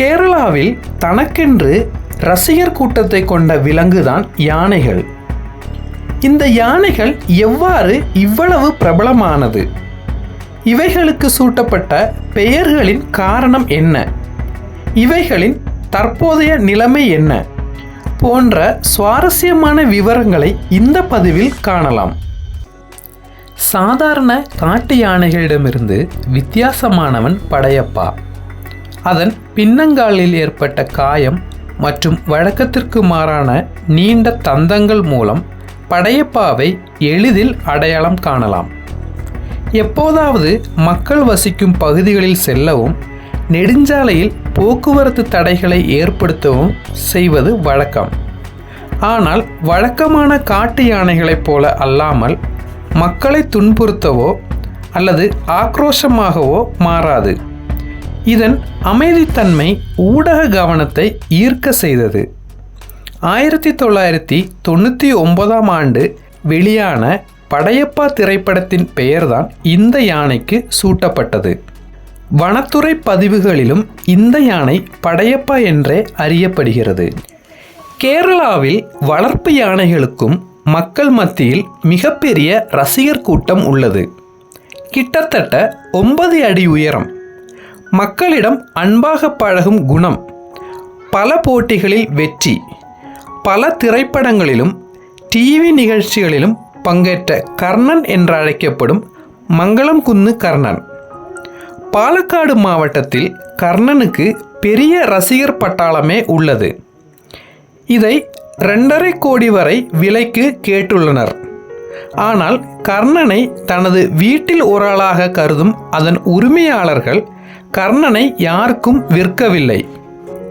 கேரளாவில் தனக்கென்று ரசிகர் கூட்டத்தை கொண்ட விலங்குதான் யானைகள். இந்த யானைகள் எவ்வாறு இவ்வளவு பிரபலமானது? இவைகளுக்கு சூட்டப்பட்ட பெயர்களின் காரணம் என்ன? இவைகளின் தற்போதைய நிலைமை என்ன? போன்ற சுவாரஸ்யமான விவரங்களை இந்த பதிவில் காணலாம். சாதாரண காட்டு யானைகளிடமிருந்து வித்தியாசமானவன் படையப்பா. அதன் பின்னங்காலில் ஏற்பட்ட காயம் மற்றும் வழக்கத்திற்கு மாறான நீண்ட தந்தங்கள் மூலம் படையப்பாவை எளிதில் அடையாளம் காணலாம். எப்போதாவது மக்கள் வசிக்கும் பகுதிகளில் செல்லவும் நெடுஞ்சாலையில் போக்குவரத்து தடைகளை ஏற்படுத்தவும் செய்வது வழக்கம். ஆனால் வழக்கமான காட்டு யானைகளைப் போல அல்லாமல் மக்களை துன்புறுத்தவோ அல்லது ஆக்ரோஷமாகவோ மாறாது. இதன் அமைதித்தன்மை ஊடக கவனத்தை ஈர்க்க செய்தது. ஆயிரத்தி தொள்ளாயிரத்தி தொண்ணூற்றி ஒன்பதாம் ஆண்டு வெளியான படையப்பா திரைப்படத்தின் பெயர்தான் இந்த யானைக்கு சூட்டப்பட்டது. வனத்துறை பதிவுகளிலும் இந்த யானை படையப்பா என்றே அறியப்படுகிறது. கேரளாவில் வளர்ப்பு யானைகளுக்கும் மக்கள் மத்தியில் மிகப்பெரிய ரசிகர் கூட்டம் உள்ளது. கிட்டத்தட்ட ஒன்பது அடி உயரம் மக்களிடம் அன்பாக பழகும் குணம். பல போட்டிகளில் வெற்றி. பல திரைப்படங்களிலும் டிவி நிகழ்ச்சிகளிலும் பங்கேற்ற கர்ணன் என்று அழைக்கப்படும் மங்களம் குன்னு கர்ணன். பாலக்காடு மாவட்டத்தில் கர்ணனுக்கு பெரிய ரசிகர் பட்டாளமே உள்ளது. இதை ரெண்டரை கோடி வரை விலைக்கு கேட்டுள்ளனர். ஆனால் கர்ணனை தனது வீட்டில் ஒரு ஆளாக கருதும் அதன் உரிமையாளர்கள் கர்ணனை யாருக்கும் விற்கவில்லை.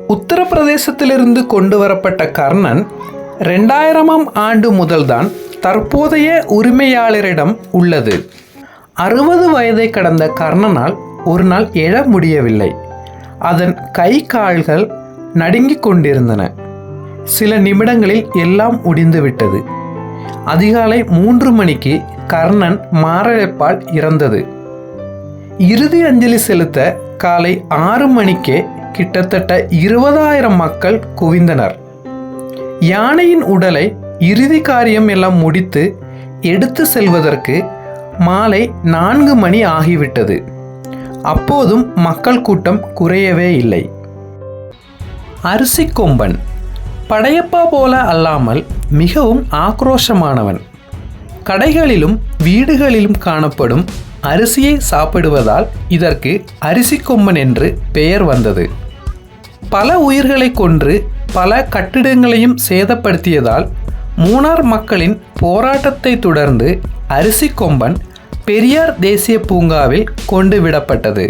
உத்தரப்பிரதேசத்திலிருந்து கொண்டு வரப்பட்ட கர்ணன் ரெண்டாயிரமாம் ஆண்டு முதல்தான் தற்போதைய உரிமையாளரிடம் உள்ளது. அறுபது வயதை கடந்த கர்ணனால் ஒரு நாள் எழ முடியவில்லை. அதன் கை கால்கள் நடுங்கிக் கொண்டிருந்தன. சில நிமிடங்களில் எல்லாம் முடிந்துவிட்டது அதிகாலை மூன்று மணிக்கு கர்ணன் மாரடைப்பால் இறந்தது. இறுதி அஞ்சலி செலுத்த காலை ஆறு மணிக்கே கிட்டத்தட்ட இருபதாயிரம் மக்கள் குவிந்தனர். யானையின் உடலை இறுதி காரியம் எல்லாம் முடித்து எடுத்து செல்வதற்கு மாலை நான்கு மணி ஆகிவிட்டது. அப்போதும் மக்கள் கூட்டம் குறையவே இல்லை. அரிசி கொம்பன். படையப்பா போல அல்லாமல் மிகவும் ஆக்ரோஷமானவன். கடைகளிலும் வீடுகளிலும் காணப்படும் அரிசியை சாப்பிடுவதால் இதற்கு அரிசி கொம்பன் என்று பெயர் வந்தது. பல உயிர்களை கொன்று பல கட்டிடங்களையும் சேதப்படுத்தியதால் மூணார் மக்களின் போராட்டத்தை தொடர்ந்து அரிசி கொம்பன் பெரியார் தேசிய பூங்காவில் கொண்டு விடப்பட்டது.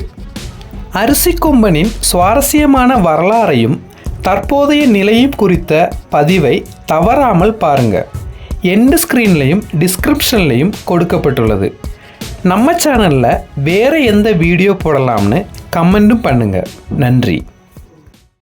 அரிசி கொம்பனின் சுவாரஸ்யமான வரலாறையும் தற்போதைய நிலையும் குறித்த பதிவை தவறாமல் பாருங்கள் எண்டு ஸ்க்ரீன்லையும் டிஸ்கிரிப்ஷன்லையும் கொடுக்கப்பட்டுள்ளது. நம்ம சேனலில் வேறு எந்த வீடியோ போடலாம்னு கமெண்ட்டும் பண்ணுங்கள் நன்றி.